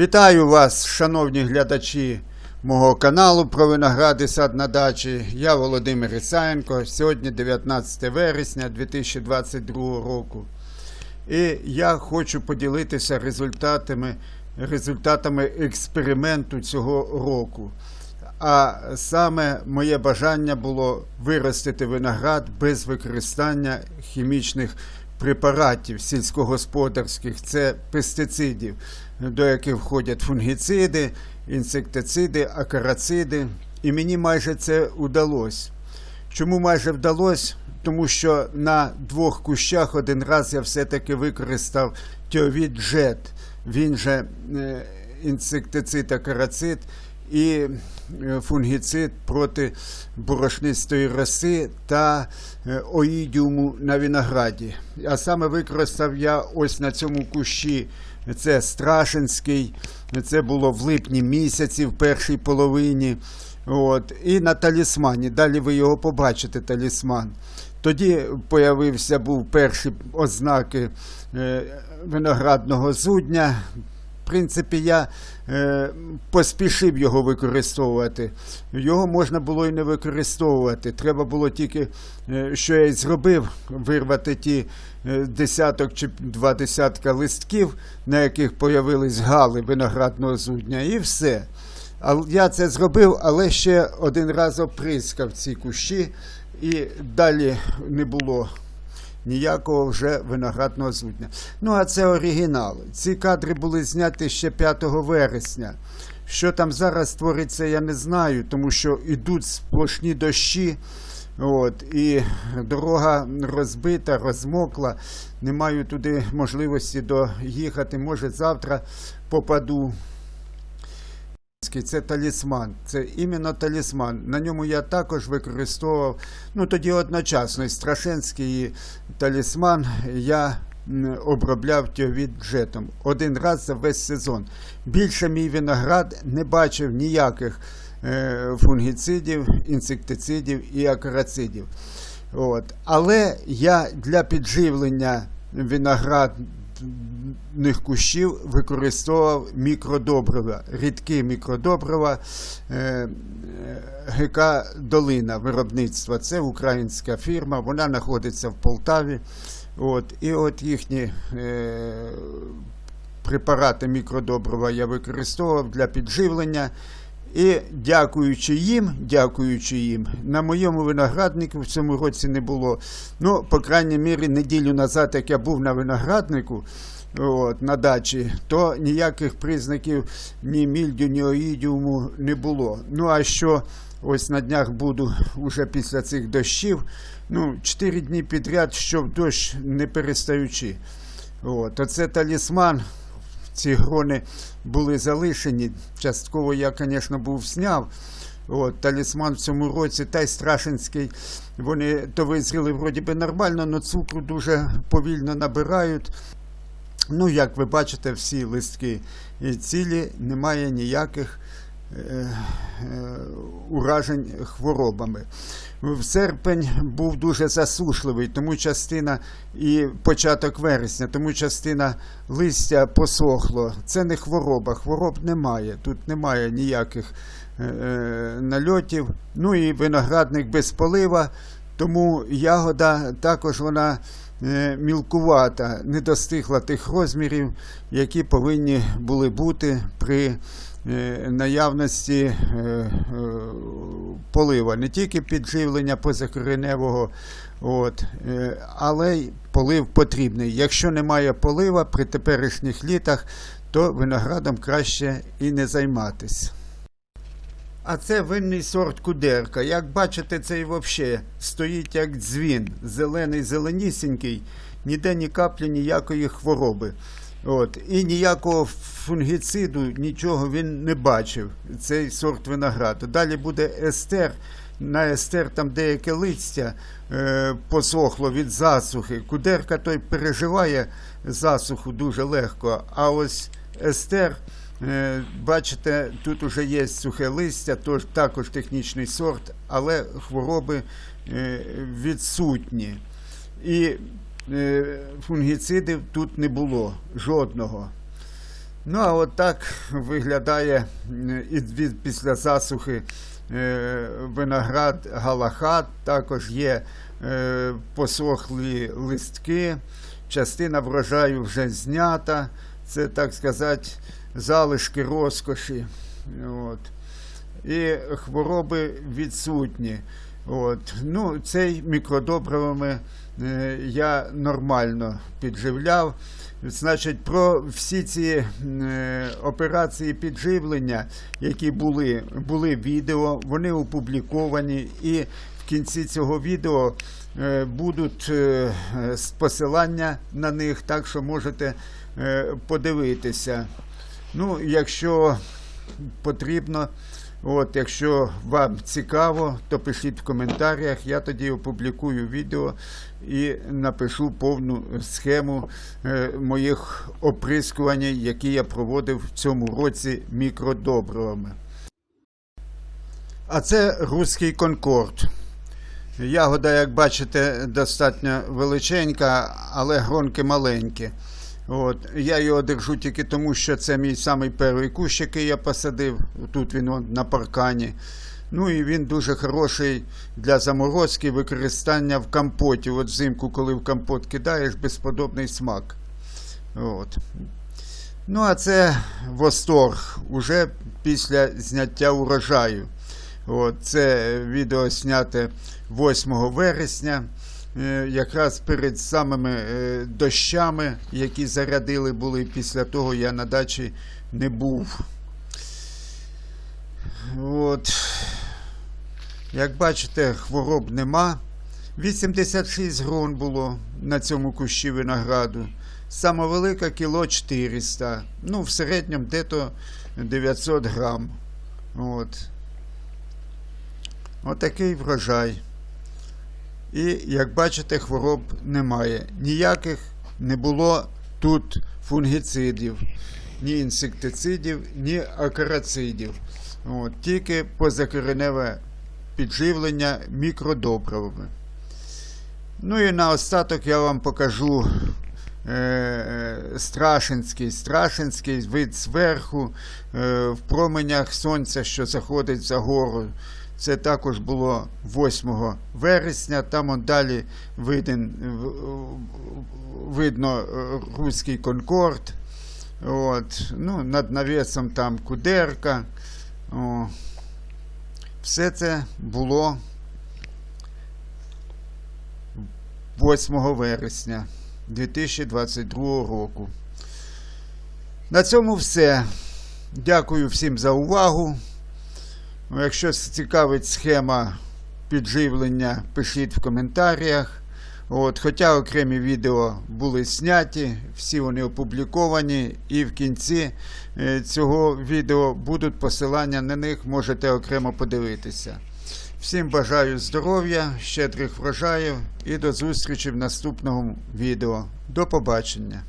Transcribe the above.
Вітаю вас, шановні глядачі мого каналу про виногради сад на дачі. Я Володимир Ісаєнко. Сьогодні 19 вересня 2022 року. І я хочу поділитися результатами, результатами експерименту цього року. А саме моє бажання було виростити виноград без використання хімічних препаратів сільськогосподарських, це пестицидів, до яких входять фунгіциди, інсектициди, акарациди. І мені майже це вдалося. Чому майже вдалося? Тому що на двох кущах один раз я все-таки використав тіовід джет. Він же е, інсектицид акарацид і е, фунгіцид проти борошнистої роси та е, оїдіуму на винограді. А саме використав я ось на цьому кущі. Це Страшинський, це було в липні місяці, в першій половині. От, і на талісмані. Далі ви його побачите, талісман. Тоді появився був перші ознаки е, виноградного зудня. Принципі, я е, поспішив його використовувати. Його можна було і не використовувати. Треба було тільки, е, що я й зробив, вирвати ті е, десяток чи два десятка листків, на яких появились гали виноградного зудня, і все. А я це зробив, але ще один раз оприскав ці кущі, і далі не було ніякого вже виноградного зудня. Ну, а це оригінал. Ці кадри були зняті ще 5 вересня. Що там зараз твориться, я не знаю, тому що йдуть сплошні дощі. От, і дорога розбита, розмокла. Не маю туди можливості доїхати. Може, завтра попаду. Це талісман, це іменно талісман. На ньому я також використовував. Ну тоді одночасно Страшенський талісман я обробляв тіовід-джетом один раз за весь сезон. Більше мій виноград не бачив ніяких е, фунгіцидів, інсектицидів і акарацидів. От. Але я для підживлення виноградних кущів використовував мікродобрива, рідкі мікродобрива е, е, ГК Долина виробництва. Це українська фірма, вона знаходиться в Полтаві. От, і от їхні е, препарати мікродобрива я використовував для підживлення. І дякуючи їм, дякуючи їм, на моєму винограднику в цьому році не було. Ну, по крайній мірі, неділю назад, як я був на винограднику от, на дачі, то ніяких признаків ні мільдю, ні оїдіуму не було. Ну а що ось на днях буду уже після цих дощів, ну, 4 дні підряд, що в дощ не перестаючи. От, оце талісман ці грони були залишені. Частково я, звісно, був зняв. От, талісман в цьому році, та й Страшинський. Вони то визріли вроді би нормально, але цукру дуже повільно набирають. Ну, як ви бачите, всі листки цілі, немає ніяких уражень хворобами. В серпень був дуже засушливий, тому частина і початок вересня, тому частина листя посохло. Це не хвороба, хвороб немає. Тут немає ніяких е, е, нальотів. Ну і виноградник без полива, тому ягода також вона е, мілкувата, не достигла тих розмірів, які повинні були бути при е, наявності е, е, полива. Не тільки підживлення позакореневого, от, е, але й полив потрібний. Якщо немає полива при теперішніх літах, то виноградом краще і не займатися. А це винний сорт кудерка. Як бачите, цей взагалі стоїть як дзвін, зелений, зеленісінький, ніде ні каплі ніякої хвороби. От. І ніякого фунгіциду, нічого він не бачив, цей сорт винограду. Далі буде естер. На естер там деяке листя е, посохло від засухи. Кудерка той переживає засуху дуже легко. А ось естер. Е, Бачите, тут вже є сухе листя, тож також технічний сорт, але хвороби е, відсутні. І фунгіцидів тут не було жодного. Ну, а от так виглядає і від, після засухи е, виноград галахат. Також є е, посохлі листки. Частина врожаю вже знята. Це, так сказати, залишки розкоші. От. І хвороби відсутні. От. Ну, цей мікродобривами е, я нормально підживляв. Значить, про всі ці е, операції підживлення, які були, були відео, вони опубліковані, і в кінці цього відео е, будуть е, посилання на них, так що можете е, подивитися. Ну, якщо потрібно, от, якщо вам цікаво, то пишіть в коментарях. Я тоді опублікую відео і напишу повну схему е, моїх оприскувань, які я проводив в цьому році мікродобривами. А це руський конкорд. Ягода, як бачите, достатньо величенька, але гронки маленькі. От. Я його держу тільки тому, що це мій самий перший кущ, який я посадив. Тут він он, на паркані. Ну і він дуже хороший для заморозки, використання в компоті. От взимку, коли в компот кидаєш, безподобний смак. От. Ну, а це восторг уже після зняття урожаю. От, це відео зняте 8 вересня, якраз перед самими е, дощами, які зарядили були. Після того я на дачі не був. От. Як бачите, хвороб нема. 86 грон було на цьому кущі винограду. Саме велика кіло 400. Ну, в середньому дето 900 грам. От. Отакий врожай. І, як бачите, хвороб немає. Ніяких не було тут фунгіцидів, ні інсектицидів, ні акарацидів. От, тільки позакореневе підживлення мікродобривами. Ну і наостаток я вам покажу е, е, Страшинський. Страшинський вид зверху, е, в променях сонця, що заходить за гору. Це також було 8 вересня. Там он далі виден, видно е, руський конкорд. От. Ну, над навісом там кудерка. О. Все це було 8 вересня 2022 року. На цьому все. Дякую всім за увагу. Ну, Якщо цікавить схема підживлення, пишіть в коментарях. От, хоча окремі відео були зняті, всі вони опубліковані, і в кінці е, цього відео будуть посилання на них, можете окремо подивитися. Всім бажаю здоров'я, щедрих врожаїв і до зустрічі в наступному відео. До побачення!